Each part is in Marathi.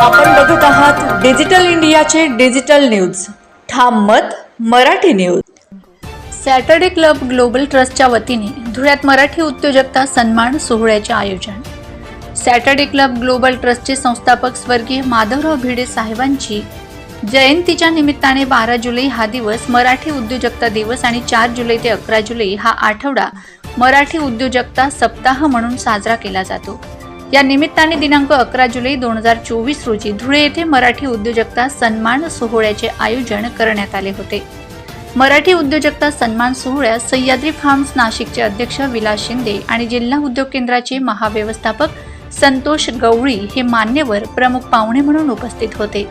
आपण बघत आहात डिजिटल इंडियाचे डिजिटल न्यूज. ठाम मत Marathi news. Saturday club global ट्रस्टच्या वतीने धुळ्यात मराठी उद्योजकता सन्मान सोहळ्याचे आयोजन. सॅटर्डे क्लब ग्लोबल ट्रस्टचे संस्थापक स्वर्गीय माधवराव भिडे साहेबांची जयंतीच्या निमित्ताने बारा जुलै हा दिवस मराठी उद्योजकता दिवस आणि चार जुलै ते अकरा जुलै हा आठवडा मराठी उद्योजकता सप्ताह म्हणून साजरा केला जातो. या निमित्ताने दिनांक अकरा जुलै दोन हजार चोवीस रोजी धुळे येथे मराठी उद्योजकता सन्मान सोहळ्याचे आयोजन करण्यात आले होते. मराठी उद्योजकता सन्मान सोहळ्यात सह्याद्री फार्म्स नाशिकचे अध्यक्ष विलास शिंदे आणि जिल्हा उद्योग केंद्राचे महाव्यवस्थापक संतोष गवळी हे मान्यवर प्रमुख पाहुणे म्हणून उपस्थित होते.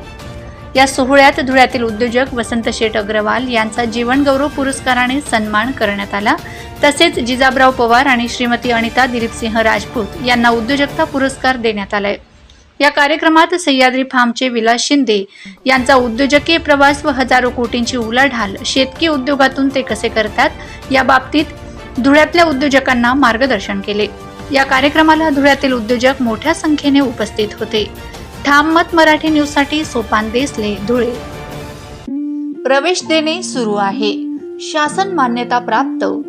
या सोहळ्यात धुळ्यातील उद्योजक वसंत शेठ अग्रवाल यांचा जीवनगौरव पुरस्काराने सन्मान करण्यात आला. तसेच जिजाबराव पवार आणि श्रीमती अनिता दिलीपसिंह राजपूत यांना उद्योजकता पुरस्कार देण्यात आलाय. या कार्यक्रमात सह्याद्री फार्मचे विलास शिंदे यांचा उद्योजकीय प्रवास व हजारो कोटींची उलाढाल शेतकी उद्योगातून ते कसे करतात या बाबतीत धुळ्यातल्या उद्योजकांना मार्गदर्शन केले. या कार्यक्रमाला धुळ्यातील उद्योजक मोठ्या संख्येने उपस्थित होते. ठाम मत मराठी न्यूजसाठी सोपान देसले धुळे. प्रवेश देणे सुरू आहे. शासन मान्यता प्राप्त.